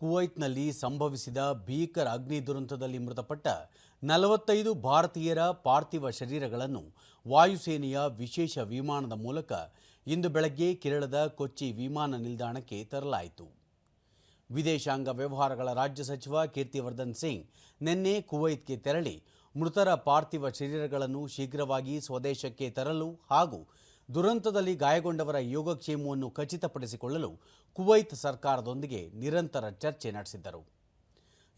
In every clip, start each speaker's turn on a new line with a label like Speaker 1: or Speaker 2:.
Speaker 1: ಕುವೈತ್ನಲ್ಲಿ ಸಂಭವಿಸಿದ ಭೀಕರ ಅಗ್ನಿ ದುರಂತದಲ್ಲಿ ಮೃತಪಟ್ಟ ನಲವತ್ತೈದು ಭಾರತೀಯರ ಪಾರ್ಥಿವ ಶರೀರಗಳನ್ನು ವಾಯುಸೇನೆಯ ವಿಶೇಷ ವಿಮಾನದ ಮೂಲಕ ಇಂದು ಬೆಳಗ್ಗೆ ಕೇರಳದ ಕೊಚ್ಚಿ ವಿಮಾನ ನಿಲ್ದಾಣಕ್ಕೆ ತರಲಾಯಿತು. ವಿದೇಶಾಂಗ ವ್ಯವಹಾರಗಳ ರಾಜ್ಯ ಸಚಿವ ಕೀರ್ತಿವರ್ಧನ್ ಸಿಂಗ್ ನಿನ್ನೆ ಕುವೈತ್ಗೆ ತೆರಳಿ ಮೃತರ ಪಾರ್ಥಿವ ಶರೀರಗಳನ್ನು ಶೀಘ್ರವಾಗಿ ಸ್ವದೇಶಕ್ಕೆ ತರಲು ಹಾಗೂ ದುರಂತದಲ್ಲಿ ಗಾಯಗೊಂಡವರ ಯೋಗಕ್ಷೇಮವನ್ನು ಖಚಿತಪಡಿಸಿಕೊಳ್ಳಲು ಕುವೈತ್ ಸರ್ಕಾರದೊಂದಿಗೆ ನಿರಂತರ ಚರ್ಚೆ ನಡೆಸಿದ್ದರು.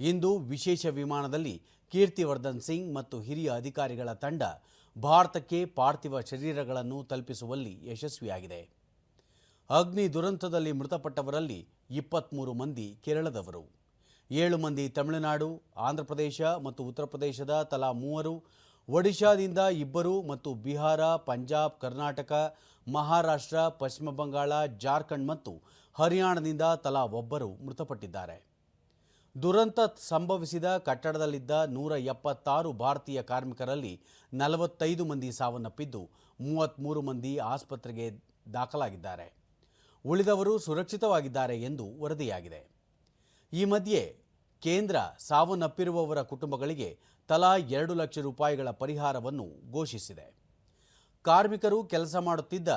Speaker 1: ಇಂದು ವಿಶೇಷ ವಿಮಾನದಲ್ಲಿ ಕೀರ್ತಿವರ್ಧನ್ ಸಿಂಗ್ ಮತ್ತು ಹಿರಿಯ ಅಧಿಕಾರಿಗಳ ತಂಡ ಭಾರತಕ್ಕೆ ಪಾರ್ಥಿವ ಶರೀರಗಳನ್ನು ತಲುಪಿಸುವಲ್ಲಿ ಯಶಸ್ವಿಯಾಗಿದೆ. ಅಗ್ನಿ ದುರಂತದಲ್ಲಿ ಮೃತಪಟ್ಟವರಲ್ಲಿ ಇಪ್ಪತ್ತ್ಮೂರು ಮಂದಿ ಕೇರಳದವರು. ಏಳು ಮಂದಿ ತಮಿಳುನಾಡು, ಆಂಧ್ರಪ್ರದೇಶ ಮತ್ತು ಉತ್ತರ ಪ್ರದೇಶದ ತಲಾ ಮೂವರು ಒಡಿಶಾದಿಂದ ಇಬ್ಬರು ಮತ್ತು ಬಿಹಾರ, ಪಂಜಾಬ್, ಕರ್ನಾಟಕ, ಮಹಾರಾಷ್ಟ್ರ, ಪಶ್ಚಿಮ ಬಂಗಾಳ, ಜಾರ್ಖಂಡ್ ಮತ್ತು ಹರಿಯಾಣದಿಂದ ತಲಾ ಒಬ್ಬರು ಮೃತಪಟ್ಟಿದ್ದಾರೆ. ದುರಂತ ಸಂಭವಿಸಿದ ಕಟ್ಟಡದಲ್ಲಿದ್ದ ನೂರ ಎಪ್ಪತ್ತಾರು ಭಾರತೀಯ ಕಾರ್ಮಿಕರಲ್ಲಿ ನಲವತ್ತೈದು ಮಂದಿ ಸಾವನ್ನಪ್ಪಿದ್ದು ಮೂವತ್ತ್ಮೂರು ಮಂದಿ ಆಸ್ಪತ್ರೆಗೆ ದಾಖಲಾಗಿದ್ದಾರೆ. ಉಳಿದವರು ಸುರಕ್ಷಿತವಾಗಿದ್ದಾರೆ ಎಂದು ವರದಿಯಾಗಿದೆ. ಈ ಮಧ್ಯೆ ಕೇಂದ್ರ ಸಾವನ್ನಪ್ಪಿರುವವರ ಕುಟುಂಬಗಳಿಗೆ ತಲಾ ಎರಡು ಲಕ್ಷ ರೂಪಾಯಿಗಳ ಪರಿಹಾರವನ್ನು ಘೋಷಿಸಿದೆ. ಕಾರ್ಮಿಕರು ಕೆಲಸ ಮಾಡುತ್ತಿದ್ದ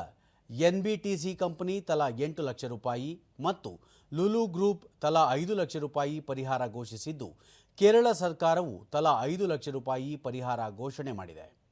Speaker 1: ಎನ್ಬಿಟಿಸಿ ಕಂಪನಿ ತಲಾ ಎಂಟು ಲಕ್ಷ ರೂಪಾಯಿ ಮತ್ತು ಲುಲು ಗ್ರೂಪ್ ತಲಾ ಐದು ಲಕ್ಷ ರೂಪಾಯಿ ಪರಿಹಾರ ಘೋಷಿಸಿದ್ದು, ಕೇರಳ ಸರ್ಕಾರವು ತಲಾ ಐದು ಲಕ್ಷ ರೂಪಾಯಿ ಪರಿಹಾರ ಘೋಷಣೆ ಮಾಡಿದೆ.